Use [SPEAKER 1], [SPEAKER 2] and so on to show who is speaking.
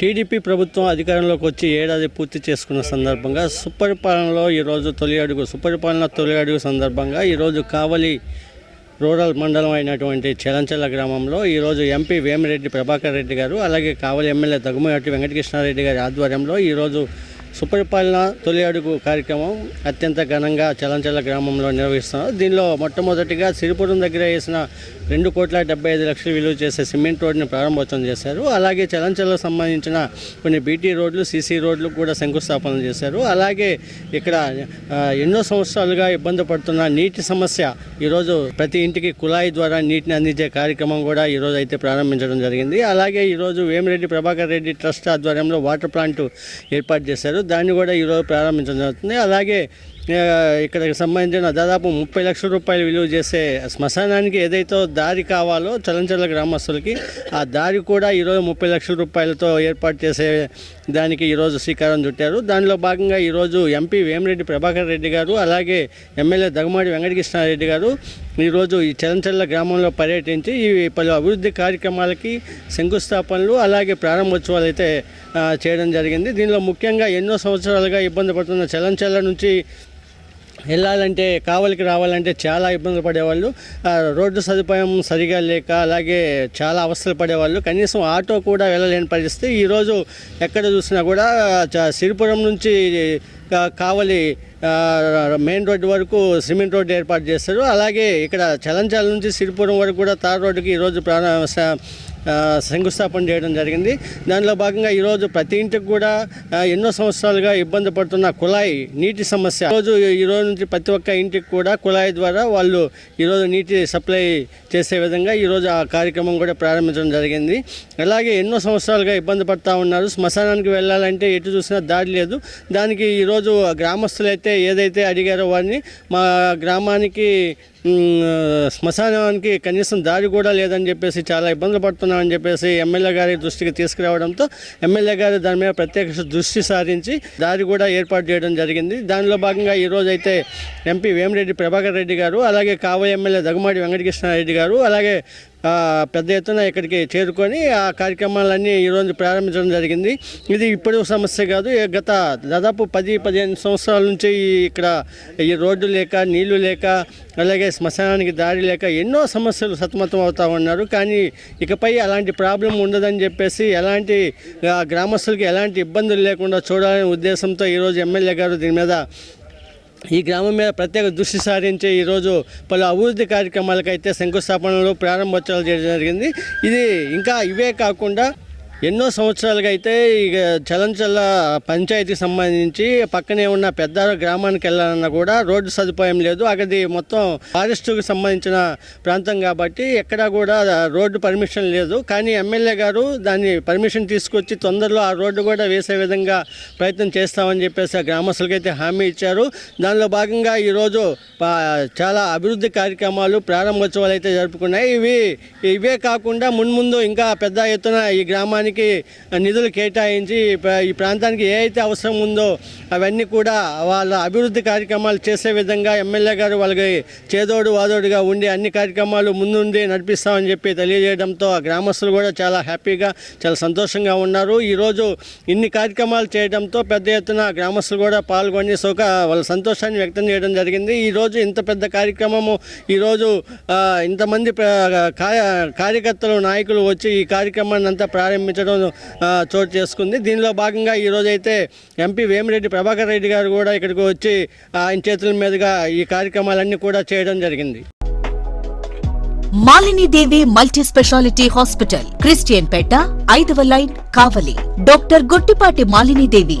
[SPEAKER 1] TDP ప్రభుత్వం అధికారంలోకి వచ్చి ఏడాది పూర్తి చేసుకున్న సందర్భంగా సుపరిపాలనలో ఈరోజు తొలి అడుగు సుపరిపాలన తొలి అడుగు సందర్భంగా ఈరోజు కావలి రూరల్ మండలం అయినటువంటి చెలంచెల గ్రామంలో ఈరోజు ఎంపీ వేమిరెడ్డి ప్రభాకర్ రెడ్డి గారు అలాగే కావలి ఎమ్మెల్యే దగ్గుమటి వెంకటకృష్ణారెడ్డి గారి ఆధ్వర్యంలో ఈరోజు సుపరిపాలన తొలి అడుగు కార్యక్రమం అత్యంత ఘనంగా చలంచల గ్రామంలో నిర్వహిస్తున్నారు. దీనిలో మొట్టమొదటిగా సిరిపురం దగ్గర వేసిన రెండు కోట్ల డెబ్బై ఐదు లక్షలు విలువ చేసే సిమెంట్ రోడ్ని ప్రారంభోత్సవం చేశారు. అలాగే చలంచలకు సంబంధించిన కొన్ని బీటీ రోడ్లు సీసీ రోడ్లు కూడా శంకుస్థాపన చేశారు. అలాగే ఇక్కడ ఎన్నో సంవత్సరాలుగా ఇబ్బంది పడుతున్న నీటి సమస్య ఈరోజు ప్రతి ఇంటికి కుళాయి ద్వారా నీటిని అందించే కార్యక్రమం కూడా ఈరోజు అయితే ప్రారంభించడం జరిగింది. అలాగే ఈరోజు వేమిరెడ్డి ప్రభాకర్ రెడ్డి ట్రస్ట్ ఆధ్వర్యంలో వాటర్ ప్లాంట్ ఏర్పాటు చేశారు. దాన్ని కూడా ఈరోజు ప్రారంభించడం జరుగుతుంది. అలాగే ఇక్కడికి సంబంధించిన దాదాపు ముప్పై లక్షల రూపాయలు విలువ చేసే శ్మశానానికి ఏదైతే దారి కావాలో చలంచల గ్రామస్తులకి ఆ దారి కూడా ఈరోజు ముప్పై లక్షల రూపాయలతో ఏర్పాటు చేసే దానికి ఈరోజు శ్రీకారం చుట్టారు. దానిలో భాగంగా ఈరోజు ఎంపీ వేమిరెడ్డి ప్రభాకర్ రెడ్డి గారు అలాగే ఎమ్మెల్యే దగ్గమాడి వెంకటకృష్ణారెడ్డి గారు ఈరోజు ఈ చలంచల్ల గ్రామంలో పర్యటించి ఈ పలు అభివృద్ధి కార్యక్రమాలకి శంకుస్థాపనలు అలాగే ప్రారంభోత్సవాలు అయితే చేయడం జరిగింది. దీనిలో ముఖ్యంగా ఎన్నో సంవత్సరాలుగా ఇబ్బంది పడుతున్న చలంచల్ల నుంచి వెళ్ళాలంటే కావలికి రావాలంటే చాలా ఇబ్బందులు పడేవాళ్ళు. రోడ్డు సదుపాయం సరిగా లేక అలాగే చాలా అవస్థలు పడేవాళ్ళు. కనీసం ఆటో కూడా వెళ్ళలేని పరిస్థితి. ఈరోజు ఎక్కడ చూసినా కూడా చ- సిరిపురం నుంచి కావలి మెయిన్ రోడ్డు వరకు సిమెంట్ రోడ్డు ఏర్పాటు చేస్తారు. అలాగే ఇక్కడ చలంచాల నుంచి సిరిపురం వరకు కూడా తార్ రోడ్డుకి ఈరోజు ప్రారంభ శంకుస్థాపన చేయడం జరిగింది. దానిలో భాగంగా ఈరోజు ప్రతి ఇంటికి కూడా ఎన్నో సంవత్సరాలుగా ఇబ్బంది పడుతున్న కుళాయి నీటి సమస్య. ఈరోజు ఈరోజు నుంచి ప్రతి ఒక్క ఇంటికి కూడా కుళాయి ద్వారా వాళ్ళు ఈరోజు నీటి సప్లై చేసే విధంగా ఈరోజు ఆ కార్యక్రమం కూడా ప్రారంభించడం జరిగింది. అలాగే ఎన్నో సంవత్సరాలుగా ఇబ్బంది పడుతూ ఉన్నారు. శ్మశానానికి వెళ్ళాలంటే ఎటు చూసినా దారి లేదు. దానికి ఈరోజు గ్రామస్తులు అయితే ఏదైతే అడిగారో వారిని మా గ్రామానికి శ్మశానానికి కనీసం దారి కూడా లేదని చెప్పేసి చాలా ఇబ్బందులు చేస్తున్నామని చెప్పేసి ఎమ్మెల్యే గారి దృష్టికి తీసుకురావడంతో ఎమ్మెల్యే గారు దాని మీద ప్రత్యేక దృష్టి సారించి దారి కూడా ఏర్పాటు చేయడం జరిగింది. దానిలో భాగంగా ఈరోజు అయితే ఎంపీ వేమిరెడ్డి ప్రభాకర్ రెడ్డి గారు అలాగే కావలి ఎమ్మెల్యే దగుమాడి వెంకటకృష్ణారెడ్డి గారు అలాగే పెద్ద ఎత్తున ఇక్కడికి చేరుకొని ఆ కార్యక్రమాలన్నీ ఈరోజు ప్రారంభించడం జరిగింది. ఇది ఇప్పుడు సమస్య కాదు. గత దాదాపు పది పదిహేను సంవత్సరాల నుంచి ఇక్కడ ఈ రోడ్డు లేక నీళ్ళు లేక అలాగే శ్మశానానికి దారి లేక ఎన్నో సమస్యలు సతమతం అవుతా ఉన్నారు. కానీ ఇకపై అలాంటి ప్రాబ్లం ఉండదని చెప్పేసి ఎలాంటి గ్రామస్తులకి ఎలాంటి ఇబ్బందులు లేకుండా చూడాలనే ఉద్దేశంతో ఈరోజు ఎమ్మెల్యే గారు దీని మీద ఈ గ్రామం మీద ప్రత్యేక దృష్టి సారించి ఈరోజు పలు అభివృద్ధి కార్యక్రమాలకైతే శంకుస్థాపనలు ప్రారంభోత్సవాలు చేయడం జరిగింది. ఇది ఇంకా ఇవే కాకుండా ఎన్నో సంవత్సరాలుగా అయితే ఇక చలంచల్ల పంచాయతీకి సంబంధించి పక్కనే ఉన్న పెద్ద గ్రామానికి వెళ్ళాలన్నా కూడా రోడ్డు సదుపాయం లేదు. అక్కడి మొత్తం ఫారెస్ట్కి సంబంధించిన ప్రాంతం కాబట్టి ఎక్కడా కూడా రోడ్డు పర్మిషన్ లేదు. కానీ ఎమ్మెల్యే గారు దాన్ని పర్మిషన్ తీసుకొచ్చి తొందరలో ఆ రోడ్డు కూడా వేసే విధంగా ప్రయత్నం చేస్తామని చెప్పేసి ఆ గ్రామస్తులకైతే హామీ ఇచ్చారు. దానిలో భాగంగా ఈరోజు పా- చాలా అభివృద్ధి కార్యక్రమాలు ప్రారంభోత్సవాలు అయితే జరుపుకున్నాయి. ఇవి ఇవే కాకుండా మున్ముందు ఇంకా పెద్ద ఎత్తున ఈ గ్రామాన్ని ప్రాంతానికి నిధులు కేటాయించి ఈ ప్రాంతానికి ఏ అయితే అవసరం ఉందో అవన్నీ కూడా వాళ్ళ అభివృద్ధి కార్యక్రమాలు చేసే విధంగా ఎమ్మెల్యే గారు వాళ్ళకి చేదోడు వాదోడుగా ఉండి అన్ని కార్యక్రమాలు ముందుండి నడిపిస్తామని చెప్పి తెలియజేయడంతో ఆ గ్రామస్తులు కూడా చాలా హ్యాపీగా చాలా సంతోషంగా ఉన్నారు. ఈరోజు ఇన్ని కార్యక్రమాలు చేయడంతో పెద్ద ఎత్తున గ్రామస్తులు కూడా పాల్గొని సోక వాళ్ళ సంతోషాన్ని వ్యక్తం చేయడం జరిగింది. ఈరోజు ఇంత పెద్ద కార్యక్రమము ఈరోజు ఇంతమంది కార్యకర్తలు నాయకులు వచ్చి ఈ కార్యక్రమాన్ని అంతా ప్రారంభించడం ఆ, చోటు చేసుకుంది. దీనిలో భాగంగా ఈరోజు అయితే ఎంపీ వేమిరెడ్డి ప్రభాకర్ రెడ్డి గారు కూడా ఇక్కడికి వచ్చి ఆయన చేతుల మీదుగా ఈ కార్యక్రమాలన్నీ కూడా చేయడం జరిగింది.
[SPEAKER 2] Malinidevi multi speciality hospital Christian Peta ఐదవ line Kavali. Doctor Gottipati Malinidevi